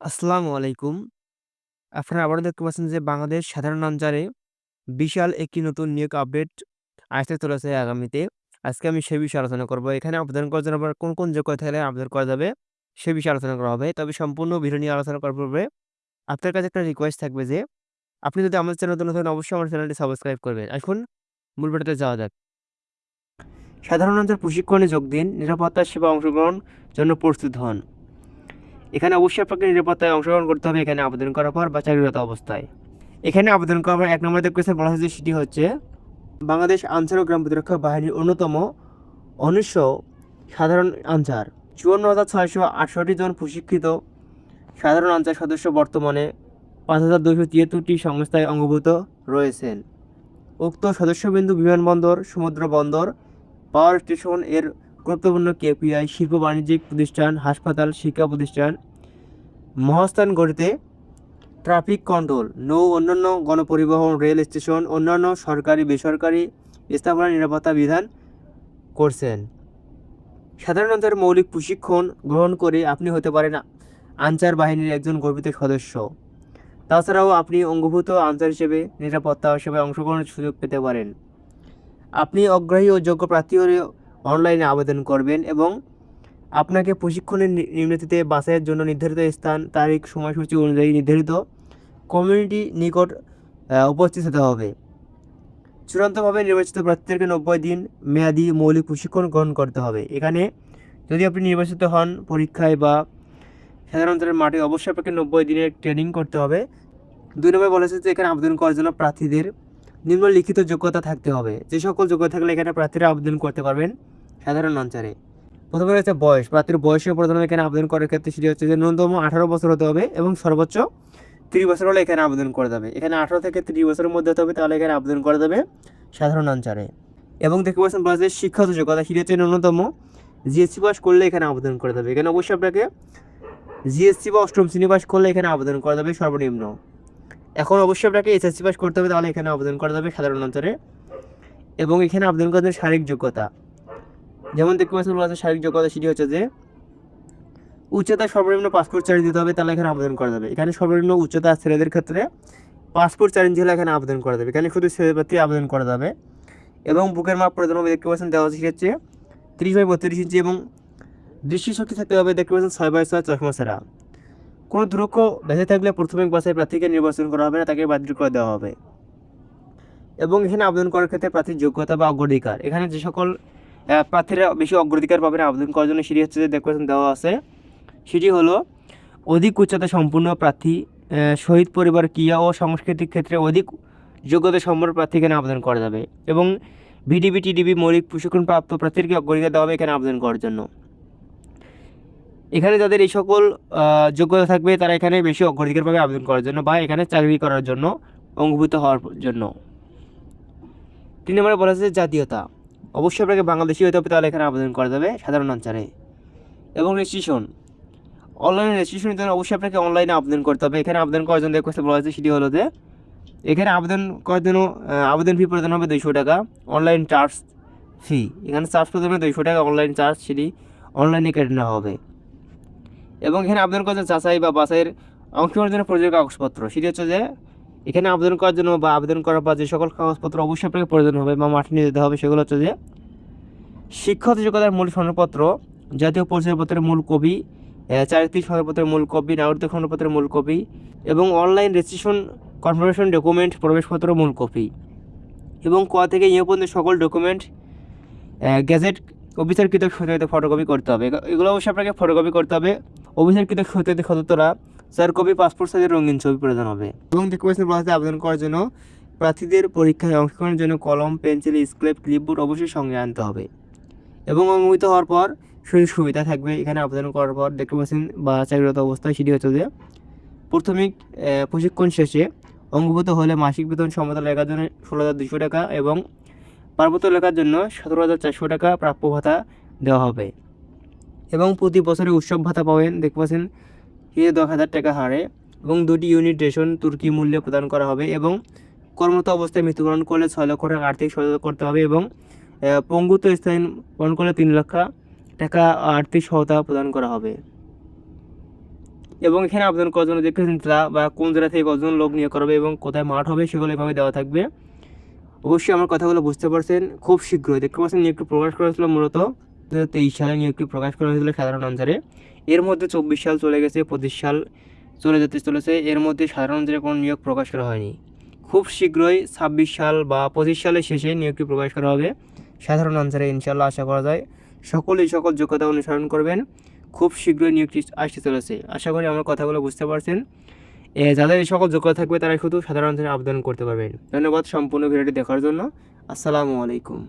আসসালামু আলাইকুম। আপনারা আবারও দেখতে পাচ্ছেন যে বাংলাদেশ সাধারণ আনসারে বিশাল একটি নতুন নিয়োগ আপডেট আসতে চলেছে আগামীতে। আজকে আমি সে বিষয়ে আলোচনা করব। এখানে আবেদন করার জন্য কোন, কোন যোগ্যতা থাকলে আবেদন করা যাবে সে বিষয়ে আলোচনা করা হবে। তবে সম্পূর্ণ ভিডিও নিয়ে আলোচনা করার পূর্বে আপনার কাছে একটা রিকোয়েস্ট থাকবে যে আপনি যদি আমাদের চ্যানেল নতুন হন অবশ্যই আমার চ্যানেলটি সাবস্ক্রাইব করবেন। এখন মূল ভিডিওতে যাওয়া যাক। সাধারণ আনসার প্রশিক্ষণে যোগ দিন, নিরাপত্তা সেবা অংশগ্রহণ জন্য প্রস্তুত হন। এখানে অবশ্যই আপনাকে নিরাপত্তায় অংশগ্রহণ করতে হবে, এখানে আবেদন করার পর বা চাকরিরত অবস্থায়। এখানে আবেদন করার পর এক নম্বর দেখতেছে বলা হয়েছে সেটি হচ্ছে, বাংলাদেশ আনসার ও গ্রাম প্রতিরক্ষা বাহিনীর অন্যতম অনিশ্ব সাধারণ আনসার। চুয়ান্ন হাজার ছয়শো আটষট্টি জন প্রশিক্ষিত সাধারণ আনসার সদস্য বর্তমানে পাঁচ হাজার দুশো তিয়াত্তরটি সংস্থায় অঙ্গভূত রয়েছেন। উক্ত সদস্যবিন্দু বিমানবন্দর, সমুদ্র বন্দর, পাওয়ার স্টেশনের গুরুত্বপূর্ণ কেপিআই শিল্প বাণিজ্যিক প্রতিষ্ঠান, হাসপাতাল, শিক্ষা প্রতিষ্ঠান, মহাস্থান গড়িতে ট্রাফিক কন্ট্রোল, নৌ, অন্যান্য গণপরিবহন, রেল স্টেশন, অন্যান্য সরকারি, বেসরকারি স্থাপনা নিরাপত্তা বিধান করছেন। সাধারণত মৌলিক প্রশিক্ষণ গ্রহণ করে আপনি হতে পারেন আনসার বাহিনীর একজন গর্বিত সদস্য। তাছাড়াও আপনি অঙ্গভূত আনসার হিসেবে নিরাপত্তা সেবায় অংশগ্রহণের সুযোগ পেতে পারেন। আপনি অগ্রাহী ও যোগ্য প্রার্থী অনলাইনে আবেদন করবেন এবং আপনাকে প্রশিক্ষণের নিম্নতিতে বাসের জন্য নির্ধারিত স্থান, তারিখ, সময়সূচি অনুযায়ী নির্ধারিত কমিউনিটি নিকট উপস্থিত হতে হবে। চূড়ান্তভাবে নির্বাচিত প্রার্থীদেরকে নব্বই দিন মেয়াদি মৌলিক প্রশিক্ষণ গ্রহণ করতে হবে। এখানে যদি আপনি নির্বাচিত হন পরীক্ষায় বা সাধারণত মাঠে, অবশ্যই আপনাকে নব্বই দিনের ট্রেনিং করতে হবে। দুই নম্বর বলেছে যে এখানে আবেদন করার জন্য প্রার্থীদের নিম্নলিখিত যোগ্যতা থাকতে হবে। যে সকল যোগ্যতা থাকলে এখানে প্রার্থীরা আবেদন করতে পারবেন। সাধারণ অঞ্চলে। প্রথমে রয়েছে বয়স। প্রার্থীর বয়সের প্রথমে এখানে আবেদন করার ক্ষেত্রে সেটি হচ্ছে যে ন্যূনতম আঠারো বছর হতে হবে এবং সর্বোচ্চ ত্রিশ বছর হলে এখানে আবেদন করা যাবে। এখানে আঠারো থেকে ত্রিশ বছরের মধ্যে হতে হবে, তাহলে এখানে আবেদন করা যাবে সাধারণ অঞ্চলে। এবং দেখতে পাচ্ছেন বলা যায় শিক্ষাগত যোগ্যতা সেটি হচ্ছে ন্যূনতম জিএসসি পাস করলে এখানে আবেদন করা যাবে। এখানে অবশ্যই আপনাকে জিএসসি বা অষ্টম শ্রেণি পাস করলে এখানে আবেদন করা যাবে সর্বনিম্ন। এখন অবশ্যই আপনাকে এসএসসি পাস করতে হবে, তাহলে এখানে আবেদন করা যাবে সাধারণ অঞ্চলে। এবং এখানে আবেদন করা যাবে শারীরিক যোগ্যতা। যেমন দেখতে পাচ্ছেন, বলা আছে শারীরিক যোগ্যতা সেটি হচ্ছে যে, উচ্চতা সর্বনিম্ন পাসপোর্ট চার্জ দিতে হবে, তাহলে এখানে আবেদন করা যাবে। এখানে সর্বনিম্ন উচ্চতা ছেলেদের ক্ষেত্রে পাসপোর্ট চ্যালেঞ্জ হলে এখানে আবেদন করা যাবে। এখানে শুধু ছেলে প্রার্থী আবেদন করা যাবে। এবং বুকের মাপ প্রয়োজন হবে দেখতে পাচ্ছেন, দেওয়া হচ্ছে তিরিশ বাই বত্রিশ ইঞ্চি এবং দৃষ্টিশক্তি থাকতে হবে, দেখতে পাচ্ছেন, ছয় বাই ছয় চশমা ছাড়া। কোনো দুরক্ষ বেঁচে থাকলে প্রাথমিক বাছাই প্রার্থীকে নির্বাচন করা হবে না তাকে বাতিল করে দেওয়া হবে। এবং এখানে আবেদন করার ক্ষেত্রে প্রার্থীর যোগ্যতা বা অগ্রাধিকার। এখানে যে সকল প্রার্থীরা বেশি অগ্রাধিকার পাবেন আবেদন করার জন্য সেটি হচ্ছে যে দেখবেন দেওয়া আছে। সেটি হলো অধিক উচ্চতা সম্পূর্ণ প্রার্থী শহীদ পরিবার ক্রিয়া ও সাংস্কৃতিক ক্ষেত্রে অধিক যোগ্যতা সম্পন্ন প্রার্থী এখানে আবেদন করা যাবে এবং ভিডিবি, টিডিবি, মৌলিক প্রশিক্ষণ প্রাপ্ত প্রার্থীকে অগ্রাধিকার দেওয়া হবে এখানে আবেদন করার জন্য। এখানে যাদের এই সকল যোগ্যতা থাকবে, তারা এখানে বেশি অগ্রাধিকার পাবে আবেদন করার জন্য বা এখানে চাকরি করার জন্য, অঙ্গভূত হওয়ার জন্য। তিন নম্বরে বলা হচ্ছে জাতীয়তা। অবশ্যই আপনাকে বাংলাদেশি হতে হবে, তাহলে এখানে আবেদন করা যাবে সাধারণ আনসারে এবং রেজিস্ট্রেশন অনলাইনে রেজিস্ট্রেশনের জন্য অবশ্যই আপনাকে অনলাইনে আবেদন করতে হবে। এখানে আবেদন করার জন্য দেখতে বলা হয়েছে, সেটি হলো যে, এখানে আবেদন করার জন্য আবেদন ফি প্রদান হবে দুইশো টাকা। অনলাইন চার্জ ফি এখানে চার্জ প্রদান হবে দুইশো টাকা। অনলাইন চার্জ সেটি অনলাইনে কেটে নেওয়া হবে। এবং এখানে আবেদন করার জন্য চাষাই বা বাসাইয়ের অংশগ্রহণের জন্য প্রয়োজনীয় কাগজপত্র। সেটি হচ্ছে যে এখানে আবেদন করার জন্য বা আবেদন করার পর যে সকল কাগজপত্র অবশ্যই আপনাকে প্রয়োজন হবে বা মাঠে নিয়ে যেতে হবে, সেগুলো হচ্ছে যে শিক্ষাগত যোগ্যতার মূল সনদপত্র জাতীয় পরিচয়পত্রের মূল কপি চারিত্রিক সনদপত্রের মূল কপি নাগরিক সনদপত্রের মূল কপি এবং অনলাইন রেজিস্ট্রেশন কনফার্মেশন ডকুমেন্ট প্রবেশপত্র মূল কপি এবং ক থেকে ইয়ে পর্যন্ত সকল ডকুমেন্ট গ্যাজেট অফিসারকৃত সত্যায়িত ফটোকপি করতে হবে। এগুলো অবশ্যই আপনাকে ফটোকপি করতে হবে। অফিসারকৃত সত্যায়িত সদস্যরা চার কপি পাসপোর্ট সাইজের রঙিন ছবি প্রয়োজন হবে। এবং পাচ্ছেন বলা আবেদন করার জন্য প্রার্থীদের পরীক্ষায় অংশগ্রহণের জন্য কলম, পেন্সিল স্কেপ ক্লিপবোর্ড অবশ্যই সঙ্গে আনতে হবে। এবং অনুমোদিত হওয়ার পর সুযোগ সুবিধা থাকবে। এখানে আবেদন করার পর দেখতে পাচ্ছেন বা চাকরিরত অবস্থায় সেটি হচ্ছে যে, প্রাথমিক প্রশিক্ষণ শেষে অঙ্গভূত হলে মাসিক বেতন সমতল লেখার জন্য ষোলো হাজার দুশো টাকা এবং পার্বত্য এলাকার জন্য সতেরো হাজার চারশো টাকা প্রাপ্য ভাতা দেওয়া হবে। এবং প্রতি বছরে উৎসব ভাতা পাবেন। দেখতে পাচ্ছেন হিরে দশ হাজার টাকা হারে এবং দুটি ইউনিট রেশন তুর্কি মূল্যে প্রদান করা হবে এবং কর্মরত অবস্থায় মৃত্যুবরণ করলে ছয় লক্ষ টাকা আর্থিক সহায়তা করতে হবে এবং পঙ্গুত্ব স্থায়ী বরণ করলে তিন লক্ষ টাকা আর্থিক সহায়তা প্রদান করা হবে। এবং এখানে আবেদন করার জন্য যে জেলা বা কোন জেলা থেকে কতজন লোক নিয়োগ করবে এবং কোথায় মাঠ হবে সেগুলো এভাবে দেওয়া থাকবে। অবশ্যই আমার কথাগুলো বুঝতে পারছেন খুব শীঘ্রই। দেখতে পাচ্ছেন নিয়োগটি প্রকাশ করা হয়েছিল মূলত দু হাজার তেইশ সালে। নিয়োগটি প্রকাশ করা হয়েছিল সাধারণ অঞ্চলে এর মধ্যে চব্বিশ সাল চলে গেছে, পঁচিশ সাল চলে যেতে চলেছে। এর মধ্যে সাধারণ কোনো নিয়োগ প্রকাশ করা হয়নি। খুব শীঘ্রই ছাব্বিশ সাল বা পঁচিশ সালের শেষে নিয়োগটি প্রকাশ করা হবে। সাধারণ অঞ্চলে ইনশাল্লাহ আশা করা যায়। সকলেই সকল যোগ্যতা অনুসরণ করবেন। খুব শীঘ্রই নিয়োগটি আসতে চলেছে। আশা করি আমার কথাগুলো বুঝতে পারছেন। যাদের এই সকল যোগ্যতা থাকবে তারা শুধু সাধারণ অঞ্চলে আবেদন করতে পারবেন। ধন্যবাদ সম্পূর্ণ ভিডিওটি দেখার জন্য। আসসালামু আলাইকুম।